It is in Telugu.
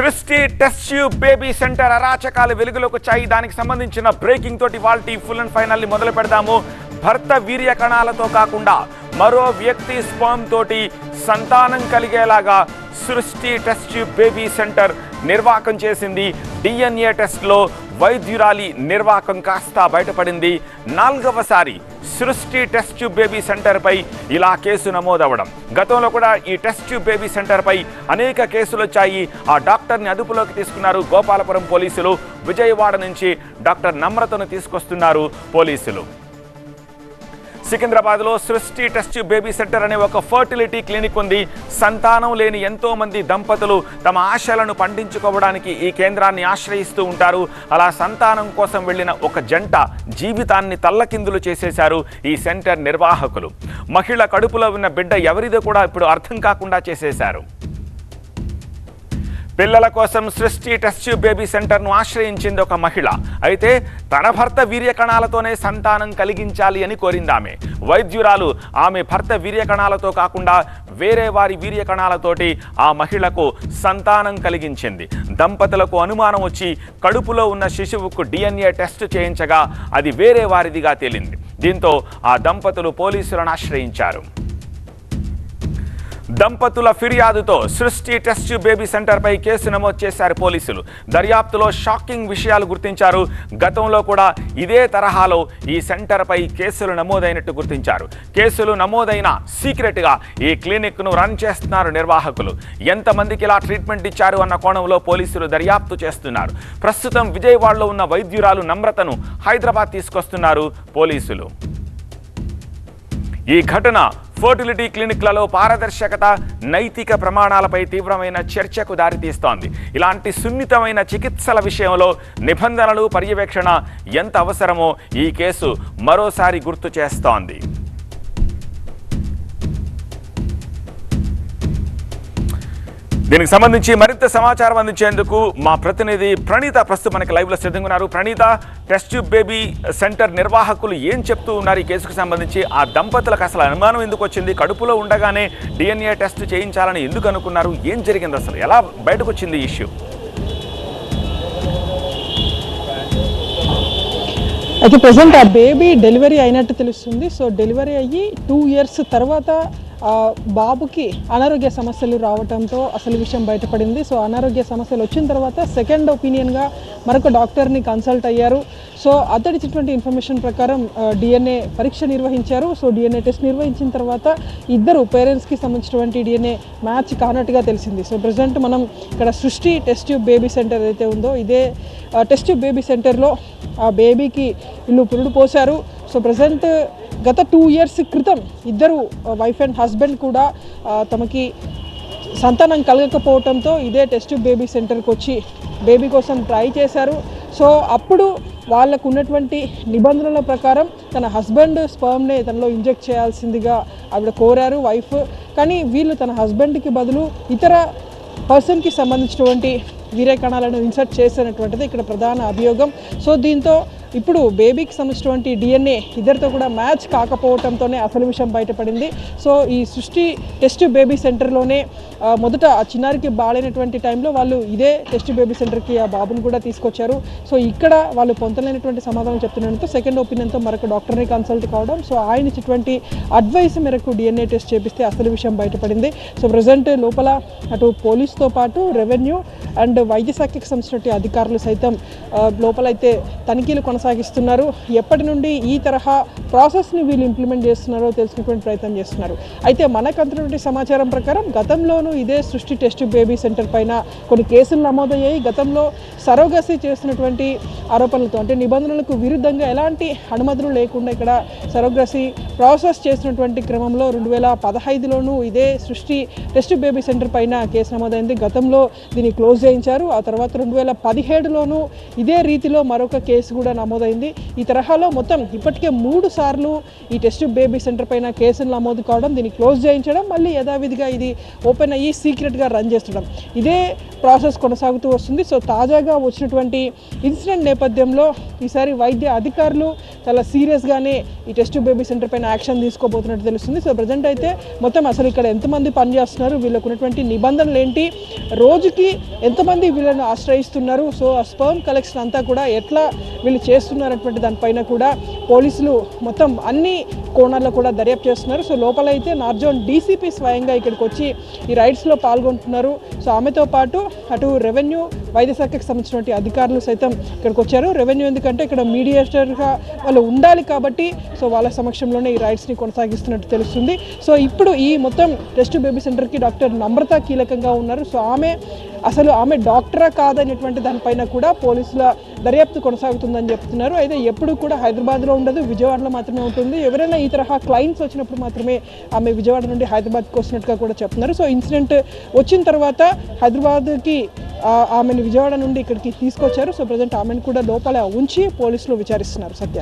సృష్టి టెస్ట్ ట్యూబ్ బేబీ సెంటర్ అరాచకాలు వెలుగులోకి వచ్చాయి. దానికి సంబంధించిన బ్రేకింగ్ తోటి వాళ్ళ ఫుల్ అండ్ ఫైనల్ని మొదలు పెడదాము. భర్త వీర్య కణాలతో కాకుండా మరో వ్యక్తి స్పర్మ్ తోటి సంతానం కలిగేలాగా సృష్టి టెస్ట్ ట్యూబ్ బేబీ సెంటర్ నిర్వాకం చేసింది. డిఎన్ఏ టెస్ట్లో వైద్యురాలి నిర్వాకం కాస్త బయటపడింది. నాలుగవసారి సృష్టి టెస్ట్ ట్యూబ్ బేబీ సెంటర్పై ఇలా కేసు నమోదవడం గతంలో కూడా ఈ టెస్ట్ ట్యూబ్ బేబీ సెంటర్పై అనేక కేసులు వచ్చాయి ఆ డాక్టర్ని అదుపులోకి తీసుకున్నారు గోపాలపురం పోలీసులు. విజయవాడ నుంచి డాక్టర్ నమ్రతను తీసుకొస్తున్నారు పోలీసులు. సికింద్రాబాద్లో సృష్టి టెస్ట్ బేబీ సెంటర్ అనే ఒక ఫర్టిలిటీ క్లినిక్ ఉంది. సంతానం లేని ఎంతో మంది దంపతులు తమ ఆశలను పండించుకోవడానికి ఈ కేంద్రాన్ని ఆశ్రయిస్తూ ఉంటారు. అలా సంతానం కోసం వెళ్ళిన ఒక జంట జీవితాన్ని తల్లకిందులు చేసేశారు ఈ సెంటర్ నిర్వాహకులు. మహిళ కడుపులో ఉన్న బిడ్డ ఎవరిదో కూడా ఇప్పుడు అర్థం కాకుండా చేసేశారు. పిల్లల కోసం సృష్టి టెస్ట్ ట్యూబ్ బేబీ సెంటర్ను ఆశ్రయించింది ఒక మహిళ. అయితే తన భర్త వీర్యకణాలతోనే సంతానం కలిగించాలి అని కోరింది ఆమె. వైద్యురాలు ఆమె భర్త వీర్యకణాలతో కాకుండా వేరే వారి వీర్యకణాలతోటి ఆ మహిళకు సంతానం కలిగించింది. దంపతులకు అనుమానం వచ్చి కడుపులో ఉన్న శిశువుకు డిఎన్ఏ టెస్ట్ చేయించగా అది వేరే వారిదిగా తేలింది. దీంతో ఆ దంపతులు పోలీసులను ఆశ్రయించారు. దంపతుల ఫిర్యాదుతో సృష్టి టెస్ట్ ట్యూబ్ బేబీ సెంటర్పై కేసు నమోదు చేశారు పోలీసులు. దర్యాప్తులో షాకింగ్ విషయాలు గుర్తించారు. గతంలో కూడా ఇదే తరహాలో ఈ సెంటర్పై కేసులు నమోదైనట్టు గుర్తించారు. కేసులు నమోదైన సీక్రెట్గా ఈ క్లినిక్ను రన్ చేస్తున్నారు నిర్వాహకులు. ఎంతమందికి ఇలా ట్రీట్మెంట్ ఇచ్చారు అన్న కోణంలో పోలీసులు దర్యాప్తు చేస్తున్నారు. ప్రస్తుతం విజయవాడలో ఉన్న వైద్యురాలు నమ్రతను హైదరాబాద్ తీసుకొస్తున్నారు పోలీసులు. ఈ ఘటన ఫర్టిలిటీ క్లినిక్లలో పారదర్శకత నైతిక ప్రమాణాలపై తీవ్రమైన చర్చకు దారితీస్తోంది. ఇలాంటి సున్నితమైన చికిత్సల విషయంలో నిబంధనలు పర్యవేక్షణ ఎంత అవసరమో ఈ కేసు మరోసారి గుర్తు చేస్తోంది. దీనికి సంబంధించి మరింత సమాచారం అందించేందుకు మా ప్రతినిధి ప్రణీత ప్రస్తుతం మనకి లైవ్లో సిద్ధంగా ఉన్నారు. Praneetha test tube baby centre నిర్వాహకులు ఏం చెప్తూ ఉన్నారు? ఈ కేసుకు సంబంధించి ఆ దంపతులకు అసలు అనుమానం ఎందుకు వచ్చింది? కడుపులో ఉండగానే డిఎన్ఏ టెస్ట్ చేయించాలని ఎందుకు అనుకున్నారు? ఏం జరిగింది అసలు? ఎలా బయటకు వచ్చింది ఈ ఇష్యూ అయితే ప్రజెంట్ ఆ బేబీ డెలివరీ అయినట్టు తెలుస్తుంది. సో డెలివరీ అయ్యి టూ ఇయర్స్ తర్వాత బాబుకి అనారోగ్య సమస్యలు రావడంతో అసలు విషయం బయటపడింది. సో అనారోగ్య సమస్యలు వచ్చిన తర్వాత సెకండ్ ఒపీనియన్గా మరొక డాక్టర్ని కన్సల్ట్ అయ్యారు. సో అతడిచ్చినటువంటి ఇన్ఫర్మేషన్ ప్రకారం డిఎన్ఏ పరీక్ష నిర్వహించారు. సో డిఎన్ఏ టెస్ట్ నిర్వహించిన తర్వాత ఇద్దరు పేరెంట్స్కి సంబంధించినటువంటి డిఎన్ఏ మ్యాచ్ కానట్టుగా తెలిసింది. సో ప్రజెంట్ మనం ఇక్కడ సృష్టి టెస్ట్ ట్యూబ్ బేబీ సెంటర్ ఏదైతే ఉందో ఇదే టెస్ట్ ట్యూబ్ బేబీ సెంటర్లో ఆ బేబీకి ఇల్లు పురుడు పోశారు. సో ప్రజెంట్ గత టూ ఇయర్స్ క్రితం ఇద్దరు వైఫ్ అండ్ హస్బెండ్ కూడా తమకి సంతానం కలగకపోవడంతో ఇదే టెస్ట్ బేబీ సెంటర్కి వచ్చి బేబీ కోసం ట్రై చేశారు. సో అప్పుడు వాళ్ళకు ఉన్నటువంటి నిబంధనల ప్రకారం తన హస్బెండ్ స్పర్మ్నే తనలో ఇంజెక్ట్ చేయాల్సిందిగా ఆవిడ కోరారు వైఫ్ కానీ వీళ్ళు తన హస్బెండ్కి బదులు ఇతర పర్సన్కి సంబంధించినటువంటి వీరే కణాలను ఇన్సర్ట్ చేసినటువంటిది ఇక్కడ ప్రధాన అభియోగం. సో దీంతో ఇప్పుడు బేబీకి సంబంధించినటువంటి డిఎన్ఏ ఇద్దరితో కూడా మ్యాచ్ కాకపోవడంతోనే అసలు విషయం బయటపడింది. సో ఈ సృష్టి టెస్ట్ బేబీ సెంటర్లోనే మొదట ఆ చిన్నారికి బాగాలేనటువంటి టైంలో వాళ్ళు ఇదే టెస్ట్ బేబీ సెంటర్కి ఆ బాబుని కూడా తీసుకొచ్చారు. సో ఇక్కడ వాళ్ళు పొందలేనటువంటి సమాధానం చెప్తున్నట్టు సెకండ్ ఒపీనియన్తో మరొక డాక్టర్ని కన్సల్ట్ కావడం సో ఆయన ఇచ్చినటువంటి అడ్వైస్ మేరకు డిఎన్ఏ టెస్ట్ చేపిస్తే అసలు విషయం బయటపడింది. సో ప్రజెంట్ లోపల అటు పోలీస్తో పాటు రెవెన్యూ అండ్ వైద్య శాఖకి సంబంధించినటువంటి అధికారులు సైతం లోపల లోపలైతే తనిఖీలు కొనసాగిస్తున్నారు. ఎప్పటి నుండి ఈ తరహా ప్రాసెస్ని వీళ్ళు ఇంప్లిమెంట్ చేస్తున్నారో తెలుసుకునేటువంటి ప్రయత్నం చేస్తున్నారు. అయితే మనకు అందుతున్నటువంటి సమాచారం ప్రకారం గతంలోనూ ఇదే సృష్టి టెస్ట్ బేబీ సెంటర్ పైన కొన్ని కేసులు నమోదయ్యాయి. గతంలో సరోగసి చేసినటువంటి ఆరోపణలతో అంటే నిబంధనలకు విరుద్ధంగా ఎలాంటి అనుమతులు లేకుండా ఇక్కడ సరోగసి ప్రాసెస్ చేసినటువంటి క్రమంలో రెండు వేల పదహైదులోనూ ఇదే సృష్టి టెస్ట్ బేబీ సెంటర్ పైన కేసు నమోదైంది. గతంలో దీన్ని క్లోజ్ చేయించారు. ఆ తర్వాత రెండు వేల పదిహేడులోనూ ఇదే రీతిలో మరొక కేసు కూడా నమోదైంది. ఈ తరహాలో మొత్తం ఇప్పటికే మూడు సార్లు ఈ టెస్ట్ బేబీ సెంటర్ పైన కేసులు నమోదు కావడం దీన్ని క్లోజ్ చేయించడం మళ్ళీ యథావిధిగా ఇది ఓపెన్ అయ్యి సీక్రెట్గా రన్ చేస్తుండడం. ఇదే ప్రాసెస్ కొనసాగుతూ వస్తుంది. సో తాజాగా వచ్చినటువంటి ఇన్సిడెంట్ నేపథ్యంలో ఈసారి వైద్య అధికారులు చాలా సీరియస్గానే ఈ టెస్ట్ బేబీ సెంటర్ పైన యాక్షన్ తీసుకోబోతున్నట్టు తెలుస్తుంది. సో ప్రజెంట్ అయితే మొత్తం అసలు ఇక్కడ ఎంతమంది పనిచేస్తున్నారు వీళ్ళకు ఉన్నటువంటి నిబంధనలు ఏంటి? రోజుకి ఎంతమంది వీళ్ళను ఆశ్రయిస్తున్నారు? సో ఆ స్పర్మ్ కలెక్షన్ అంతా కూడా ఎట్లా వీళ్ళు చేస్తున్నారటువంటి దానిపైన కూడా పోలీసులు మొత్తం అన్ని కోణాల్లో కూడా దర్యాప్తు చేస్తున్నారు. సో లోపల అయితే నార్జోన్ డీసీపీ స్వయంగా ఇక్కడికి వచ్చి ఈ రైడ్స్లో పాల్గొంటున్నారు. సో ఆమెతో పాటు అటు రెవెన్యూ వైద్య శాఖకు సంబంధించినటువంటి అధికారులు సైతం ఇక్కడికి వచ్చారు. రెవెన్యూ ఎందుకంటే ఇక్కడ మీడియేటర్గా వాళ్ళు ఉండాలి కాబట్టి సో వాళ్ళ సమక్షంలోనే ఈ రైడ్స్ని కొనసాగిస్తున్నట్టు తెలుస్తుంది. సో ఇప్పుడు ఈ మొత్తం టెస్ట్ బేబీ సెంటర్కి డాక్టర్ నమ్రత కీలకంగా ఉన్నారు. సో ఆమె అసలు ఆమె డాక్టరా కాదనేటువంటి దానిపైన కూడా పోలీసుల దర్యాప్తు కొనసాగుతుందని చెప్తున్నారు. అయితే ఎప్పుడు కూడా హైదరాబాద్లో ఉండదు విజయవాడలో మాత్రమే ఉంటుంది. ఎవరైనా ఈ తరహా క్లయింట్స్ వచ్చినప్పుడు మాత్రమే ఆమె విజయవాడ నుండి హైదరాబాద్కి వస్తున్నట్టుగా కూడా చెప్తున్నారు. సో ఇన్సిడెంట్ వచ్చిన తర్వాత హైదరాబాద్కి ఆమెను విజయవాడ నుండి ఇక్కడికి తీసుకొచ్చారు. సో ప్రజెంట్ ఆమెను కూడా లోపల ఉంచి పోలీసులు విచారిస్తున్నారు. సత్య.